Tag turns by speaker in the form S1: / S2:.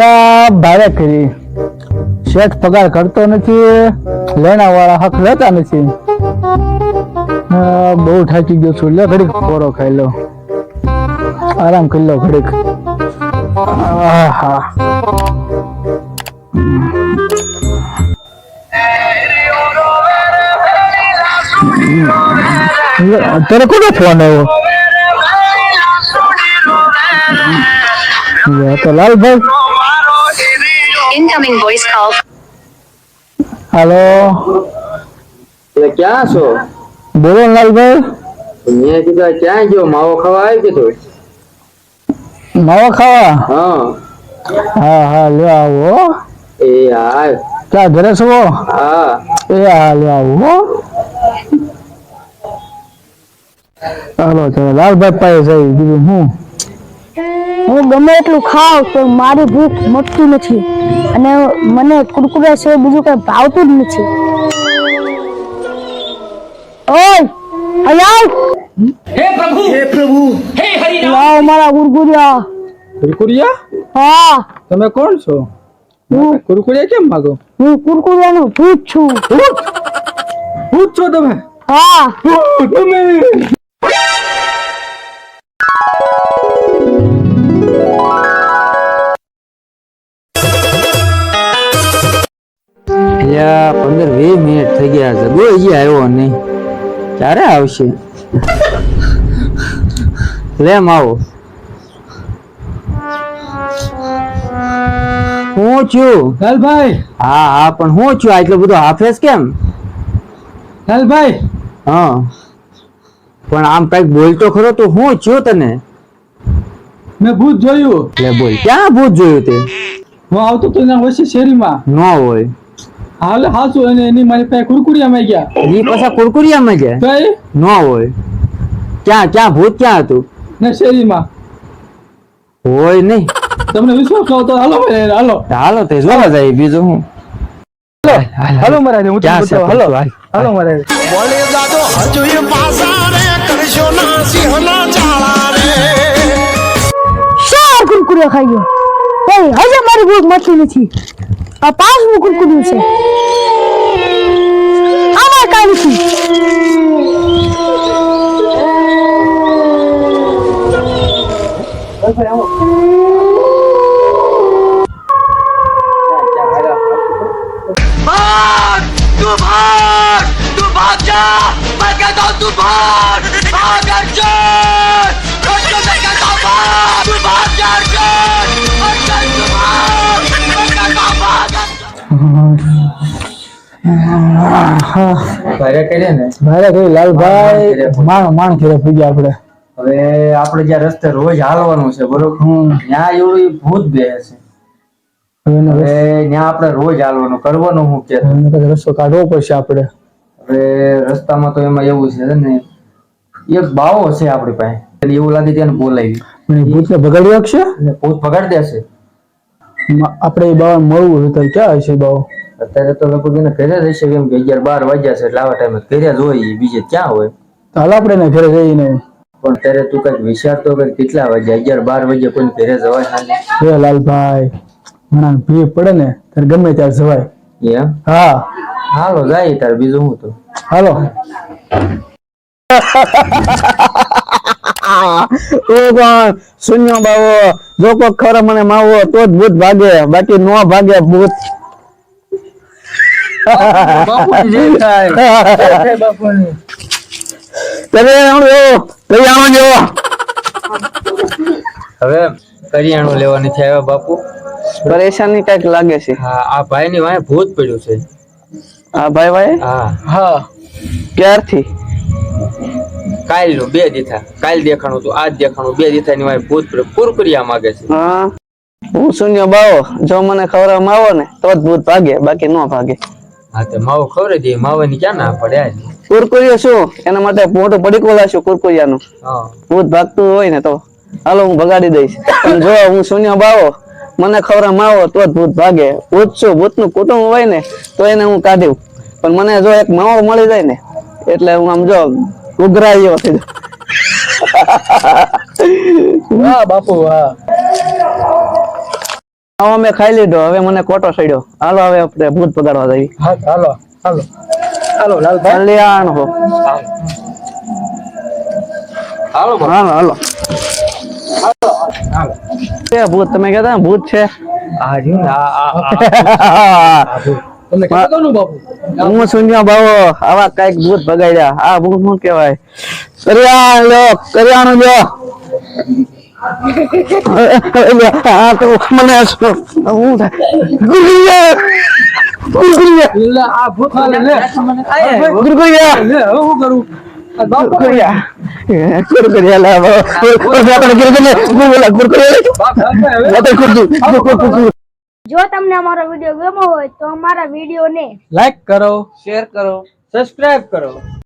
S1: આ ભારે કરી. શેઠ પગાર કરતો નથી લેણા વાળા હક લેતા નથી. બહુ થાકી ગયો છું. લે ઘડીક પોરો ખાઈ લો. આરામ કરી લો ઘડીક. અત્યારે કોનો ફોન આવ્યો? તો લાલભાઈ.
S2: Incoming voice call.
S1: હાલો
S3: એટલે ક્યાં છો?
S1: બોલો ને લાલભાઈ.
S3: મેં કીધું આ ક્યાં ગયો? માવો ખાવા આવી કીધું
S1: માવા ખાવા?
S3: હા.
S1: હા હા લે આવો.
S3: એ હાય
S1: ક્યાં ઘરે છો?
S3: હા.
S1: એ હા લે આવો. ચાલો ચાલો. લાલભાઈ પાસે જઈ બીજું હું
S4: હું ગમે એટલું ખાઉં તો મારી ભૂખ મટતી નથી. અને મને કુરકુરે છે બીજું કંઈ ભાવતું જ નથી. ઓય
S5: અયાલ હે પ્રભુ! હે પ્રભુ! હે હરિ
S4: લાવ મારા કુરકુરિયા.
S1: કુરકુરિયા?
S4: હા.
S1: તમે કોણ છો?
S4: હું
S1: કુરકુરિયા કેમ માગો?
S4: હું કુરકુરિયાનો ભૂત છું.
S1: ભૂત? છો તમે?
S4: હા. તમે!
S3: યા પંદર વીસ મિનિટ થઈ ગયા છે. ગો હજી આવ્યો નહીં. ક્યારે આવશે? લેમ આવો. હું છું?
S1: લાલભાઈ.
S3: હા હા પણ હું છું? આટલો બધો હાફેસ કેમ?
S1: લાલભાઈ.
S3: હા. પણ આમ કંઈક બોલતો ખરો તો હું છું તને?
S1: મેં ભૂત જોયું.
S3: લે બોલ. ક્યાં ભૂત જોયું તે?
S1: હું આવતો તો એના વચ્ચે શેરીમાં.
S3: ન હોય.
S1: હાલે હાસુ અને એની મારી પાસે કુરકુરિયા માં ગયા
S3: ઈ પાછા કુરકુરિયામાં ગયા
S1: એ
S3: ન હોય. ક્યાં ક્યાં ભૂત ક્યાં હતું?
S1: ને શેરીમાં.
S3: હોય નહીં.
S1: તમને વિશ્વાસ કહો તો હાલો ભાઈ હાલો.
S3: હાલો તે જોવા જાય બીજું હું.
S1: હાલો. મહારાજ હું. હાલો?
S3: હાલો
S1: મહારાજ
S6: બોલે દાદો હજુ પાસા રે કરશો ના સિંહના ચાળા રે.
S4: શા કુરકુરિયા ખાઈ ગયો? હજે મારી ભૂખ મટતી નથી. આ પાંચમું કુરકુરિયું છે આમાં કાંઈ નથી
S5: भाग तू भाग तू भाग जा मैं कहता हूँ तू भाग भाग अर्जुन अर्जुन मैं कहता हूँ भाग तू भाग जा अर्जुन अर्जुन
S1: લાલભાઈ માણ માણ ઘેરે પૂગ્યા આપણે.
S3: હવે આપણે જ્યાં રસ્તે રોજ હાલવાનું છે બરોબર? ત્યાં એવું ભૂત બે છે
S1: હવે
S3: ત્યાં આપણે રોજ હાલવાનું કરવાનું હું કે?
S1: રસ્તો- કાઢવો પડશે આપણે.
S3: હવે રસ્તામાં તો એમાં એવું છે ને એક બાવો છે આપણી પાસે. એવું લાગે ત્યાં બોલાવી.
S1: ભૂત ભૂતને ભગાડી રાખશે
S3: ભૂત ભગાડી દેશે.
S1: આપણે બાવા મળવું હોય તો ક્યાં હશે બાવો
S3: અત્યારે તો લગભગ એને ઘરે જ હશે કેમ કે અગિયાર બાર વાગ્યા છે એટલે આવા ટાઈમે ઘરે જ હોય બીજે ક્યાં હોય?
S1: તો હાલ આપણે એને ઘરે જઈને
S3: પણ ત્યારે તું કંઈક વિચાર તો કર કેટલા વાગ્યા અગિયાર બાર વાગ્યા કોઈ ઘરે જવાય સાંજે
S1: હે લાલભાઈ ઘણા ભીડ પડે ને ત્યારે ગમે ત્યારે જવાય.
S3: એમ?
S1: હા.
S3: હાલો જાય તાર બીજું હું તો?
S1: હાલો. ઓ પણ શૂન્ય બાવો. જો કોઈ ખરો મને માવો તો જ ભૂત ભાગે. બાકી નો ભાગે ભૂત.
S3: હવે કરિયાણું લેવાની છે આવ્યા બાપુ.
S7: પરેશાની કંઈક લાગે છે.
S3: હા આ ભાઈ ની વાંહે ભૂત પડ્યું છે.
S7: આ ભાઈ ભાઈ
S3: હા.
S1: હા.
S7: ક્યારથી?
S3: કાલનું બે દીથા. કાલ દેખાણું હતું આજ દેખાણું. બે દીથા ની મારી ભૂત કુરકુરિયા માગે છે.
S7: હા. હું શૂન્ય બાવો. જો મને ખવડાવવામાં આવો ને તો જ ભૂત ભાગે બાકી ન ભાગે.
S3: હા તે માવો ખવડે દે માવાની ક્યાં ના પડે
S7: કુરકુરિયો શું? એના માટે મોટું પડીકું લાવશું કુરકુરિયાનું. ભૂત ભાગતું હોય ને તો હાલો હું ભગાડી દઈશ. પણ જો હું શૂન્ય બાવો મને ખવડાવવામાં આવો તો જ ભૂત ભાગે. ભૂત શું? ભૂતનું કુટુંબ હોય ને તો એને હું કાઢ્યું પણ મને જો એક માવો મળી જાય ને એટલે હું આમ જો ઉઘરાયો થઈ
S1: વાહ બાપુ વાહ.
S7: હવે મેં ખાઈ લીધો. હવે મને કોટો સડ્યો. હાલો હવે આપણે ભૂત પગાડવા જઈએ.
S3: હા હાલો હાલો. હાલો લાલભાઈ.
S7: કલ્યાણ હો.
S3: હાલો
S7: હાલો હાલો. ભૂત તમે કહેતા ભૂત છે?
S3: આ આ આ તમને બાપુ
S7: હું આવા કંઈક ભૂત ભગાડ્યા. આ ભૂત શું કહેવાય? કરિયાણ લો કરિયાણું લો આ તો મને હું થાય? ગુરગુરિયા ગુરગુરિયા
S3: આ ભૂત લે. લે લે હવે કરું?
S7: ગુરગુરિયા ગુરગુરિયા લાવો આપણે ગુરગુરિયા ગુરગુરિયા
S3: બાપ સાહેબ હવે.
S7: આપણે ગુરગુ ગુરગુ
S4: જો તમને અમારો વીડિયો ગમ્યો હોય તો અમારા વિડીયોને
S3: લાઈક કરો
S7: શેર કરો.
S3: સબસ્ક્રાઇબ કરો.